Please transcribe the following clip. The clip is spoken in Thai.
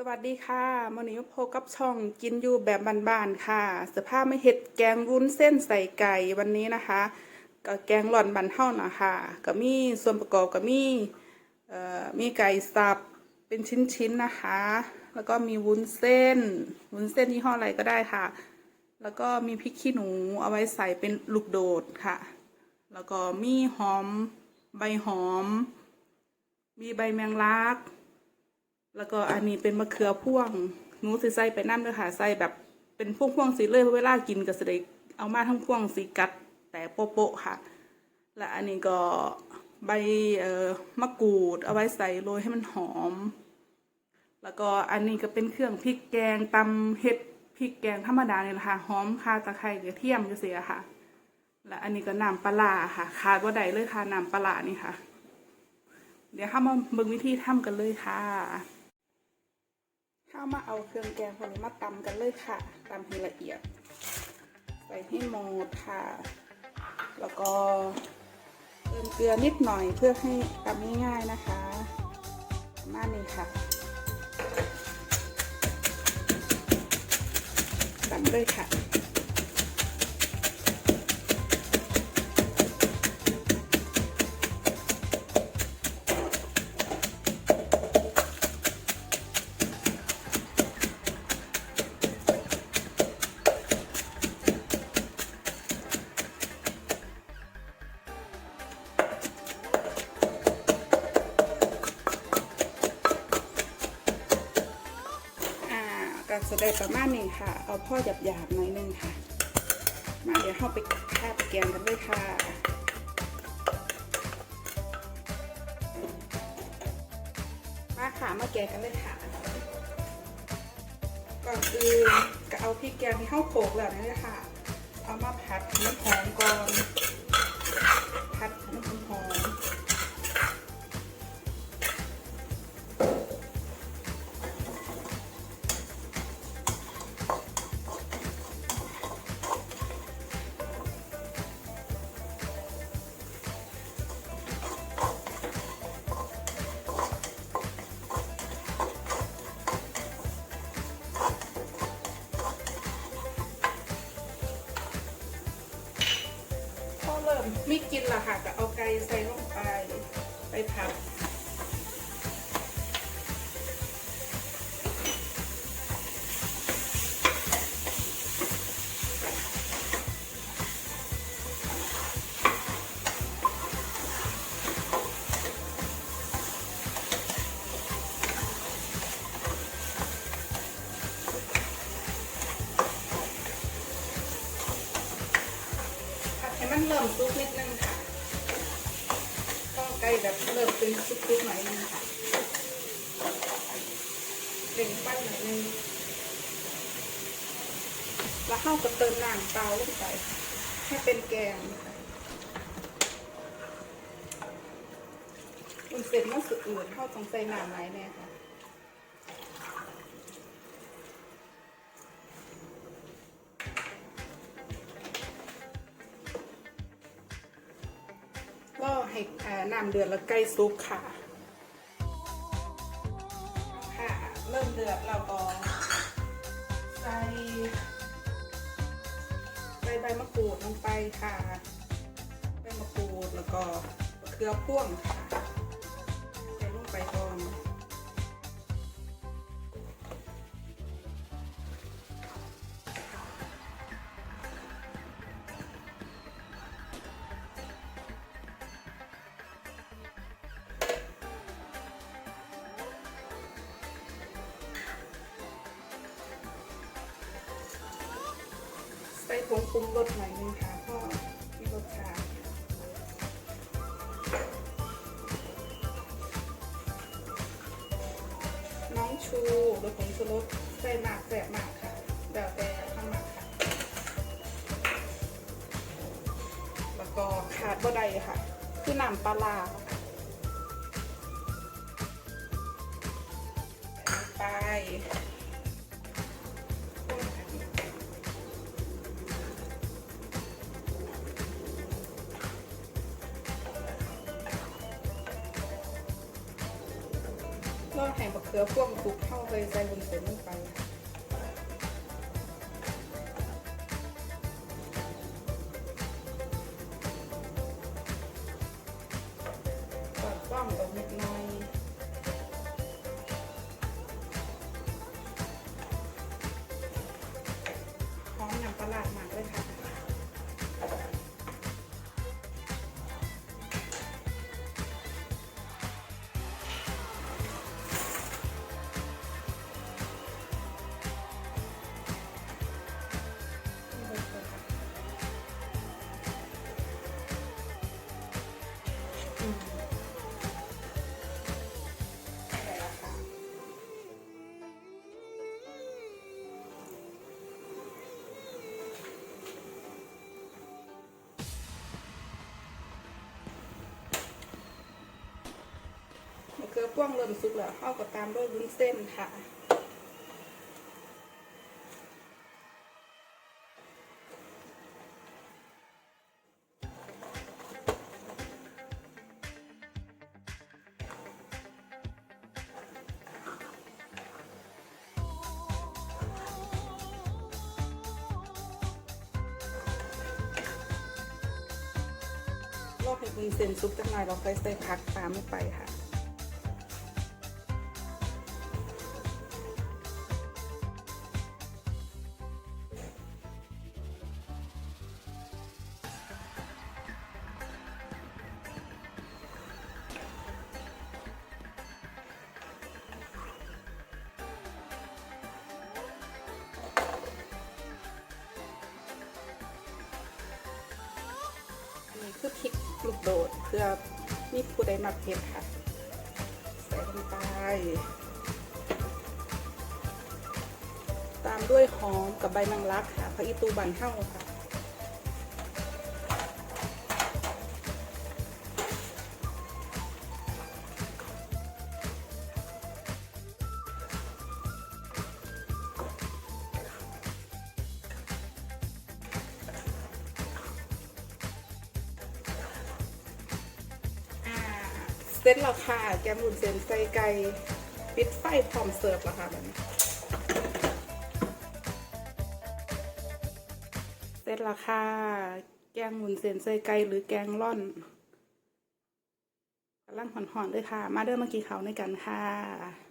สวัสดีค่ะมื่อนี้พบกับช่องกินอยู่แบบบ้านๆค่ะสภาพไม่เห็ดแกงวุ้นเส้นใส่ไก่วันนี้นะคะก็แกงหล่อนบันเท่านะคะก็มีส่วนประกอบก็มีเอ่อมีไก่สับเป็นชิ้นๆนะคะ แล้วก็มีวุ้นเส้น วุ้นเส้นยี่ห้ออะไรก็ได้ค่ะ แล้วก็มีพริกขี้หนูเอาไว้ใส่เป็นลูกโดดค่ะ แล้วก็มีหอมใบหอม มีใบแมงลัก แล้วก็อันนี้เป็นมะเขือพ่วงหนูสิใส่ไปน้ำด้วยค่ะใส่แบบเป็นพวงพ่วงสีเลยเพราะเวลากินก็สิได้เอามาทั้งพวงสีกัดแต่โปะๆค่ะ และอันนี้ก็ใบเอ่อมะกรูด เอาไว้ใส่โรยให้มันหอม แล้วก็อันนี้ก็เป็นเครื่องพริกแกงตำเห็ดพริกแกงธรรมดาเนี่ยแหละค่ะหอมข่าตะไคร้กระเทียมก็เสียค่ะ และอันนี้ก็น้ำปลาร้าค่ะขาดว่าใดเลยค่ะน้ำปลานี่ค่ะ เดี๋ยวข้ามาเบิ่งวิธีทำกันเลยค่ะ เข้ามาเอาเครื่องแกงพวกนี้มาตำกันเลยค่ะตำให้ละเอียด ใส่ให้หมดค่ะ แล้วก็เติมเกลือนิดหน่อยเพื่อให้ตำง่ายๆนะคะประมาณนี้ค่ะตำเลยค่ะ จะได้ประมาณนี้ค่ะ เอาพ่อหยาบๆหน่อยนึงค่ะ มาเดี๋ยวเข้าไปคาบแกงกันเลยค่ะมาค่ะมาแกงกันเลยค่ะก่อนอื่นก็เอาพริกแกงที่เข้าโขลกแล้วนี่เลยค่ะ เอามาผัดให้มันหอมก่อน ใส่ลงไปไปผัดให้มันเริ่มซุกนิดนึง แบบเริ่มเป็นซุกๆหน่อยนึงค่ะเร่งไฟหน่อยนึงแล้วเข้ากับเติมน้ำเปล่าลงไปให้เป็นแกงค่ะมันเสร็จมันสุดอื่นเข้าต้องใส่น้ำไหลแน่ค่ะ ให้น้ำเดือดแล้วใกล้ซุปค่ะค่ะเริ่มเดือดเราก็ใส่ใส่ใบมะกรูดลงไปค่ะใบมะกรูดแล้วก็เครือพ่วงค่ะใส่ลงไปก่อน ใส่ผงปรุงรสหน่อยนึงค่ะพ่อมีรสชาติน้องชูหรือผงชูรสใส่หมากแสบหมากค่ะแล้วแต่ข้างหมากค่ะแล้วก็ขาดบ่ได้ค่ะ คือน้ำปลาร้าไป เขือขือพ่วงสุกเข้าไปใส่วุ้นเส้นลงไปค่ะ มะเขือพ่วงเริ่มสุกแล้วเข้ากับตามด้วยวุ้นเส้นค่ะ รอบให้วุ้นเส้นซุปจังหน่อยเราค่อยใส่ผักตามลงไปค่ะ โดดเพื่อมีผู้ใดมาเพ็ดค่ะ ใส่ลงไป ตามด้วยหอมกับใบนางรักค่ะพระอีตูบันเท่าค่ะ เซตราคาแกมบุนเส้นใส่ไก่ปิดไฟพร้อมเสิร์ฟแล้วค่ะแบบนี้เส้นราคาแกงหมุนเส้นใส่ไก่หรือแกงร่อนกำลังหอนๆด้วยค่ะ มาเด้อมากินข้าในกันค่ะ